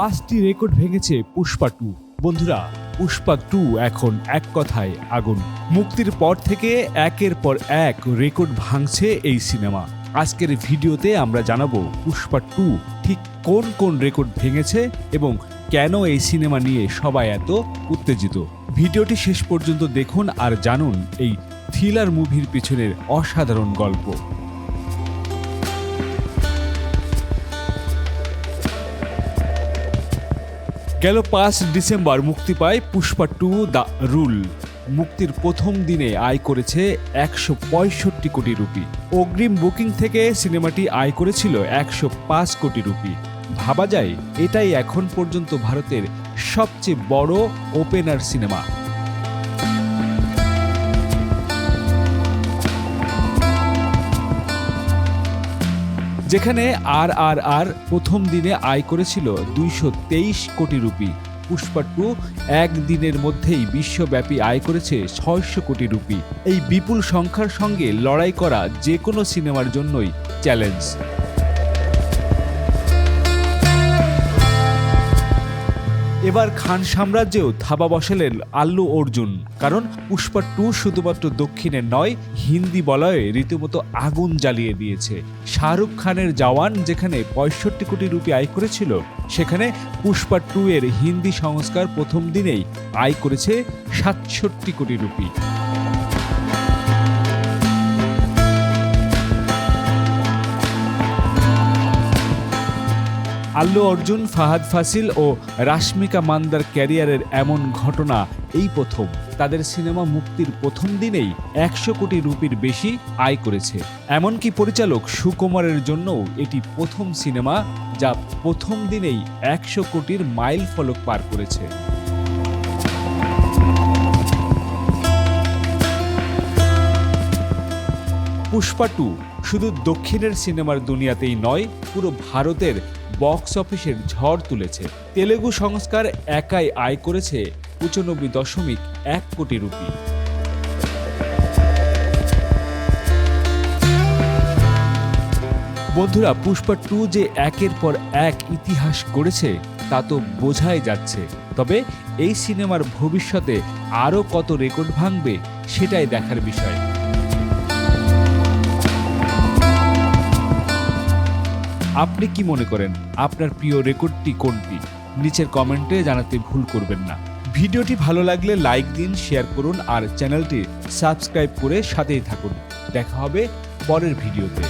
পাঁচটি রেকর্ড ভেঙেছে পুষ্পা টু বন্ধুরা, পুষ্পা টু এখন এক কথায় আগুন। মুক্তির পর থেকে একের পর এক রেকর্ড ভাঙছে এই সিনেমা আজকের ভিডিওতে আমরা জানাব পুষ্পা টু ঠিক কোন কোন রেকর্ড ভেঙেছে এবং কেন এই সিনেমা নিয়ে সবাই এত উত্তেজিত। ভিডিওটি শেষ পর্যন্ত দেখুন আর জানুন এই থ্রিলার মুভির পিছনের অসাধারণ গল্প। গেল পাঁচ ডিসেম্বর মুক্তি পায় পুষ্পা টু দ্য রুল। মুক্তির প্রথম দিনে আয় করেছে একশো পঁয়ষট্টি কোটি রুপি। অগ্রিম বুকিং থেকে সিনেমাটি আয় করেছিল একশো পাঁচ কোটি রুপি। ভাবা যায়, এটাই এখন পর্যন্ত ভারতের সবচেয়ে বড় ওপেনার সিনেমা। যেখানে আর আর আর প্রথম দিনে আয় করেছিল দুইশো তেইশ কোটি রুপি। পুষ্পা টু একদিনের মধ্যেই বিশ্বব্যাপী আয় করেছে ছয়শো কোটি রুপি। এই বিপুল সংখ্যার সঙ্গে লড়াই করা যে কোনো সিনেমার জন্যই চ্যালেঞ্জ। এবার খান সাম্রাজ্যেও থাবা বসালেন আল্লু অর্জুন। কারণ পুষ্পা টু শুধুমাত্র দক্ষিণে নয়, হিন্দি বলয়ে রীতিমতো আগুন জ্বালিয়ে দিয়েছে। শাহরুখ খানের জওয়ান যেখানে পঁয়ষট্টি কোটি রুপি আয় করেছিল, সেখানে পুষ্পা টু এর হিন্দি সংস্কার প্রথম দিনেই আয় করেছে সাতষট্টি কোটি রুপি। আল্লু অর্জুন, ফাহাদ ফাসিল ও রাশ্মিকা মান্দার ক্যারিয়ারের এমন ঘটনা এই প্রথম। তাদের সিনেমা মুক্তির প্রথম দিনেই একশো কোটি রুপির বেশি আয় করেছে। এমনকি পরিচালক সুকুমারের জন্যও এটি প্রথম সিনেমা যা প্রথম দিনেই একশো কোটির মাইল ফলক পার করেছে। পুষ্পা টু শুধু দক্ষিণের সিনেমার দুনিয়াতেই নয়, পুরো ভারতের বক্স অফিসের ঝড় তুলেছে। তেলেগু সংস্কার একাই আয় করেছে পঁচানব্বই দশমিক এক কোটি রুপি। বন্ধুরা, পুষ্পা টু যে একের পর এক ইতিহাস গড়েছে, তা তো বোঝাই যাচ্ছে। তবে এই সিনেমার ভবিষ্যতে আরও কত রেকর্ড ভাঙবে, সেটাই দেখার বিষয়। আপনি কি মনে করেন, আপনার প্রিয় রেকর্ডটি কোনটি? নিচের কমেন্টে জানাতে ভুল করবেন না। ভিডিওটি ভালো লাগলে লাইক দিন, শেয়ার করুন আর চ্যানেলটি সাবস্ক্রাইব করে সাথেই থাকুন। দেখা হবে পরের ভিডিওতে।